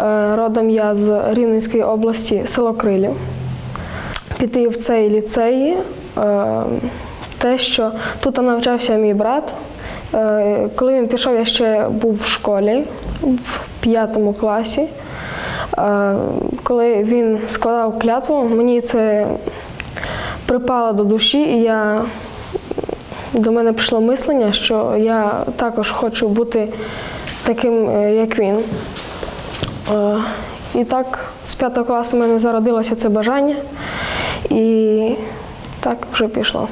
Е, Родом я з Рівненської області, село Крилів. Піти в цей ліцей, е, те, що тут навчався мій брат. Е, Коли він пішов, я ще був в школі в п'ятому класі. Коли він складав клятву, мені це припало до душі, і я до мене прийшло мислення, що я також хочу бути таким, як він. Е, І так, з п'ятого класу в мене зародилося це бажання, і так вже пішло.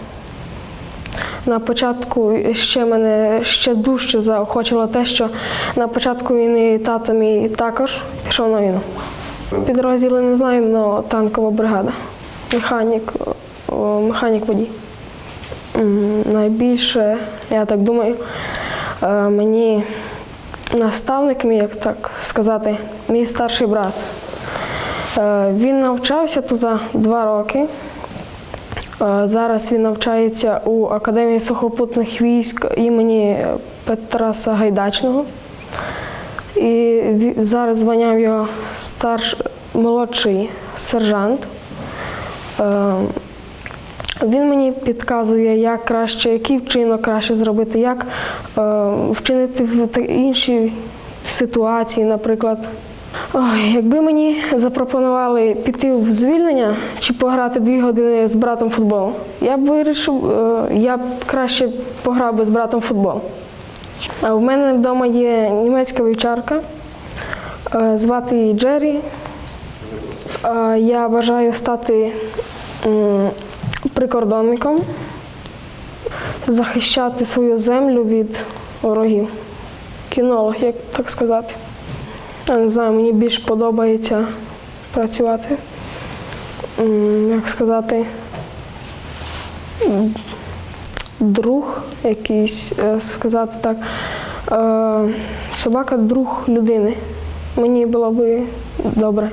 На початку ще мене ще дужче заохочило те, що на початку війни тато мій також пішов на війну. Підрозділи не знаю, але танкова бригада. Механік, механік водій. Найбільше, я так думаю, е, мені наставник мій, як так сказати, мій старший брат. Е, Він навчався тут два роки. Е, Зараз він навчається у Академії сухопутних військ імені Петра Сагайдачного. І зараз звання в його старш... молодший сержант. Е, Він мені підказує, як краще, який вчинок краще зробити, як е, вчинити в іншій ситуації, наприклад. Ой, якби мені запропонували піти в звільнення чи пограти дві години з братом в футбол, я б вирішив, е, я б краще пограв би з братом футбол. А в мене вдома є німецька вівчарка, е, звати її Джері. Е, Я бажаю стати м, прикордонником, захищати свою землю від ворогів. Кінолог, як так сказати. Я не знаю, мені більш подобається працювати, як сказати, друг якийсь, е, сказати так. Е, Собака друг людини. Мені було би добре.